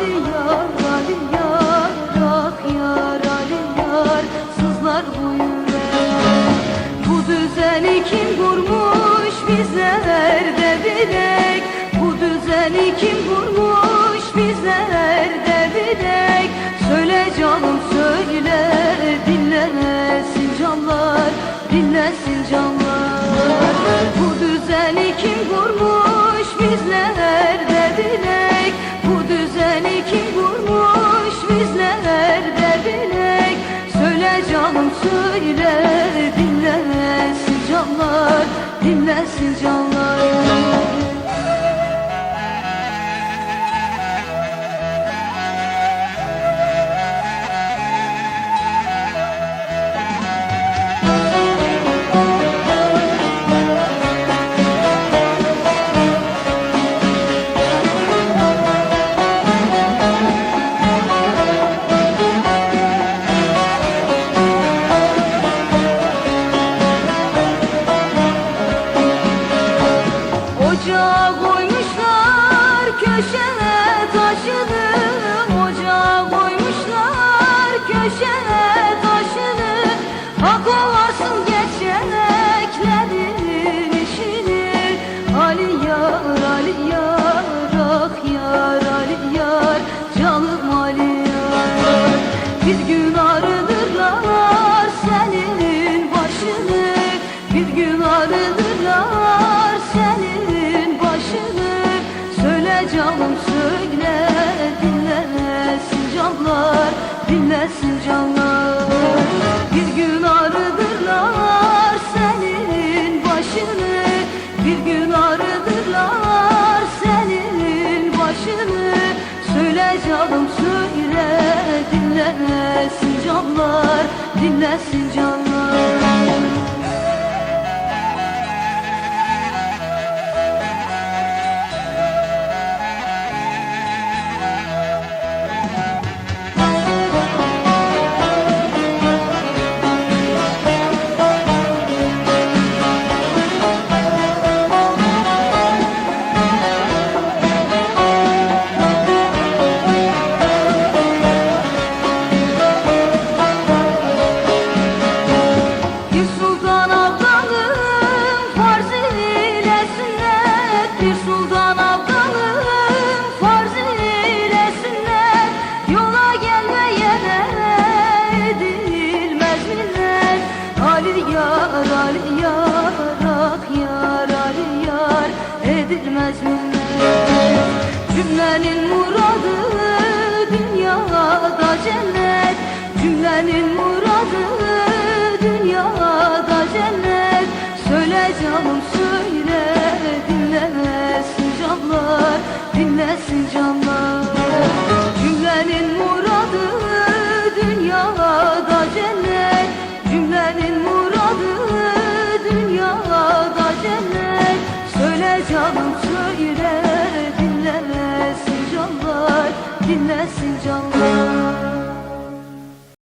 Ali yar, yar, ah yar, Sızlar bu yürek Bu düzeni kim kurmuş bizler de bilek? Bu düzeni kim kurmuş bizler de bilek? Söyle canım söyle dinlesin canlar Dinlesin canlar. Bu düzeni kim kurmuş bizler de bilek? Bu düzeni kim kurmuş bizler de bilek. Söyle canım söyle dinlesin canlar Dinlesin canlar Ocağa koymuşlar köşeye taşını Ocağa koymuşlar köşeye taşını Hak olasın geçeneklerin işini. Ali yar, Ali yar, ah yar, Ali yar Canım Ali yar. Bir gün canım söyle dinlesin canlar Dinlesin canlar Bir sultan abdalım farz Bir sultan abdalım farz ile sünnet Yola edilmez minnet Ali yar, Ali yar, Edilmez minnet Cümlenin muradı dünyada cennet. Cümlenin muradı canlar Dinlesin canlar. Cümlenin muradı dünyada cennet. Cümlenin muradı dünyada cennet. Söyle canım söyle dinlesin canlar Dinlesin canlar